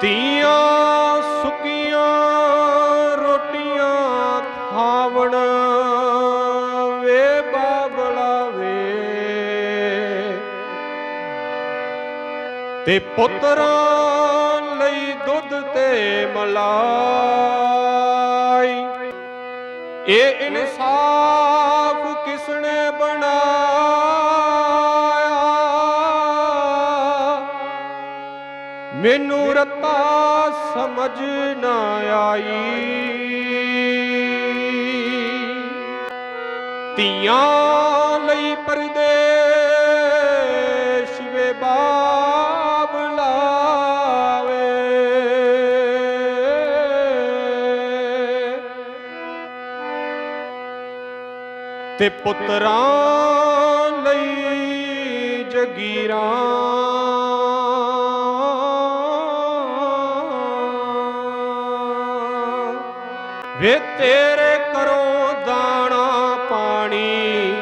ਤੀਆਂ ਸੁੱਕੀਆਂ ਰੋਟੀਆਂ ਖਾਵਣ ਵੇ ਬਾਬਲਾ ਵੇ। ਤੇ ਪੁੱਤਰਾਂ ਲਈ ਦੁੱਧ ਤੇ ਮਲਾਈ। ਇਹ ਇਨਸਾਨ ਮੈਨੂੰ ਰਤਾ ਸਮਝ ਨਾ ਆਈ। ਧੀਆਂ ਲਈ ਪਰਦੇਸ਼ ਵੇ ਬਾਬ ਲਾਵੇ। ਤੇ ਪੁੱਤਰਾਂ ਲਈ ਜਗੀਰਾਂ ਵੇ ਤੇਰੇ ਕਰੋ ਦਾਣਾ ਪਾਣੀ,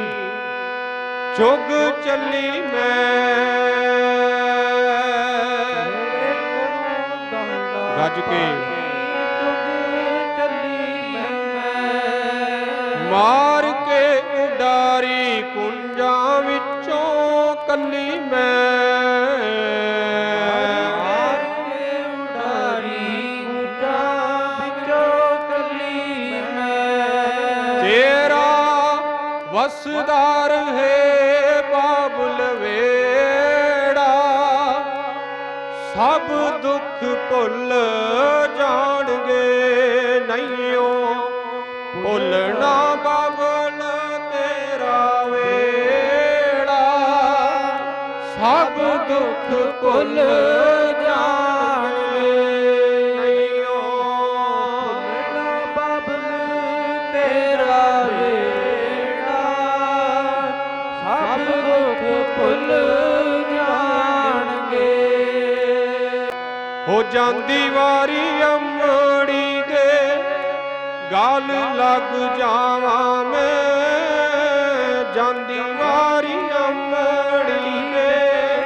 ਚੁਗ ਚੱਲੀ ਮੈਂ। ਗੱਜ ਕੇ। ਮਾਰ ਕੇ ਉਡਾਰੀ ਕੁੰਜਾਂ ਵਿੱਚੋਂ ਕੱਲੀ ਮੈਂ। ਵਸਦਾਰ ਹੈ ਬਾਬੁਲ ਵੇੜਾ। ਸਭ ਦੁੱਖ ਭੁੱਲ ਜਾਣਗੇ ਨਹੀਂਓ ਭੁੱਲਣਾ ਬਾਬਲ ਤੇਰਾ ਵੇੜਾ। ਸਭ ਦੁੱਖ ਭੁੱਲ ਜਾਣ ਹੋ ਜਾਂਦੀ ਵਾਰੀ ਅੰਮੜੀ ਦੇ, ਗਲ ਲੱਗ ਜਾਵਾਂ ਮੈਂ। ਜਾਂਦੀ ਵਾਰੀ ਅੰਮੜੀ ਦੇ,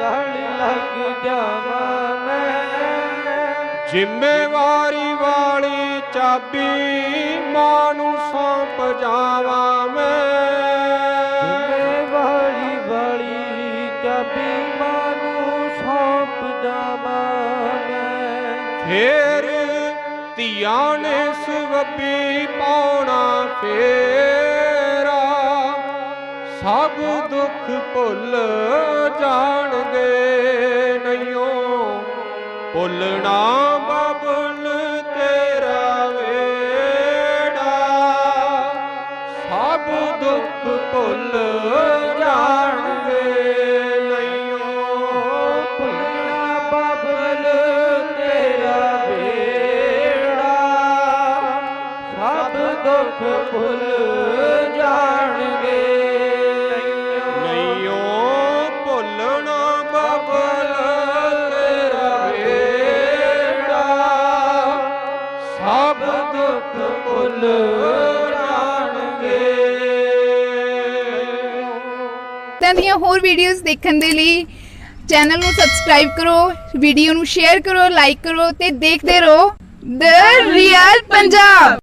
ਗੱਲ ਲੱਗ ਜਾਵਾਂ ਮੈਂ। ਜ਼ਿੰਮੇਵਾਰੀ ਵਾਲੀ ਚਾਬੀ ਮਾਂ ਨੂੰ ਸੌਂਪ ਜਾਵਾਂ ਮੈਂ। ਫੇਰ ਧੀਆਂ ਨੇ ਸਵੱਬੀ ਪਾਉਣਾ ਫੇਰਾ ਸਭ ਦੁੱਖ ਭੁੱਲ ਜਾਣਗੇ ਨਹੀਂਓ ਭੁੱਲਣਾ ਬਬਲ ਤੇਰਾ ਵੇੜਾ ਸਭ ਦੁੱਖ ਭੁੱਲ ਜਾਣਗੇ ਦੁੱਖ ਭੁੱਲ ਜਾਣਗੇ। ਨਹੀਂਓ ਭੁੱਲਣਾ ਬਬਲ ਤੇਰਾ ਵੇੜਾ ਸਭ ਦੁੱਖ ਭੁੱਲ ਜਾਣਗੇ। ਤਾਂ ਦੀਆਂ ਹੋਰ ਵੀਡੀਓਜ਼ ਦੇਖਣ ਦੇ ਲਈ ਚੈਨਲ ਨੂੰ ਸਬਸਕ੍ਰਾਈਬ ਕਰੋ ਵੀਡੀਓ ਨੂੰ ਸ਼ੇਅਰ ਕਰੋ ਲਾਈਕ ਕਰੋ ਤੇ ਦੇਖਦੇ ਰਹੋ। ਦ ਰੀਅਲ ਪੰਜਾਬ